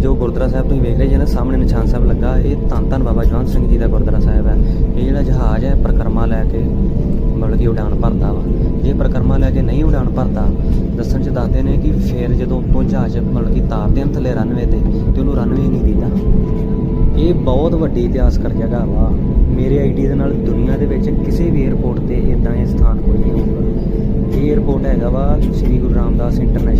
ਜੋ ਗੁਰਦੁਆਰਾ ਸਾਹਿਬ ਤੁਸੀਂ ਵੇਖ ਰਹੇ ਜੀ ਨਾ, ਸਾਹਮਣੇ ਨਿਸ਼ਾਨ ਸਾਹਿਬ ਲੱਗਾ, ਇਹ ਧੰਨ ਧੰਨ ਬਾਬਾ ਜਵਾਨ ਸਿੰਘ ਜੀ ਦਾ ਗੁਰਦੁਆਰਾ ਸਾਹਿਬ ਹੈ। ਇਹ ਜਿਹੜਾ ਜਹਾਜ਼ ਹੈ, ਪ੍ਰਕਰਮਾ ਲੈ ਕੇ ਮਤਲਬ ਕਿ ਉਡਾਨ ਭਰਦਾ ਵਾ। ਜੇ ਪ੍ਰਕਰਮਾ ਲੈ ਕੇ ਨਹੀਂ ਉਡਾਨ ਭਰਦਾ, ਦੱਸਣ ਚ ਦੱਸਦੇ ਨੇ ਕਿ ਫੇਰ ਜਦੋਂ ਉੱਤੋਂ ਜਹਾਜ਼ ਮਤਲਬ ਕਿ ਤਾਰਦੇ ਹਨ ਥੱਲੇ ਰਨਵੇ ਤੇ ਤੇ ਉਹਨੂੰ ਰਨਵੇ ਨਹੀਂ ਦਿੰਦਾ। ਇਹ ਬਹੁਤ ਵੱਡੀ ਇਤਿਹਾਸਕਾਰ ਜਗ੍ਹਾ ਵਾ। ਮੇਰੇ ਆਈਡੀ ਦੇ ਨਾਲ ਦੁਨੀਆ ਦੇ ਵਿੱਚ ਕਿਸੇ ਵੀ 에ਅਰਪੋਰਟ ਤੇ ਇਦਾਂ ਇਹ ਸਥਾਨ ਕੋਈ ਨਹੀਂ ਹੋਊਗਾ ਇਹ 에ਅਰਪੋਰਟ ਹੈਗਾ ਵਾ, ਸ੍ਰੀ ਗੁਰੂ ਰਾਮਦਾਸ ਇੰਟਰਨੈਸ਼ਨਲ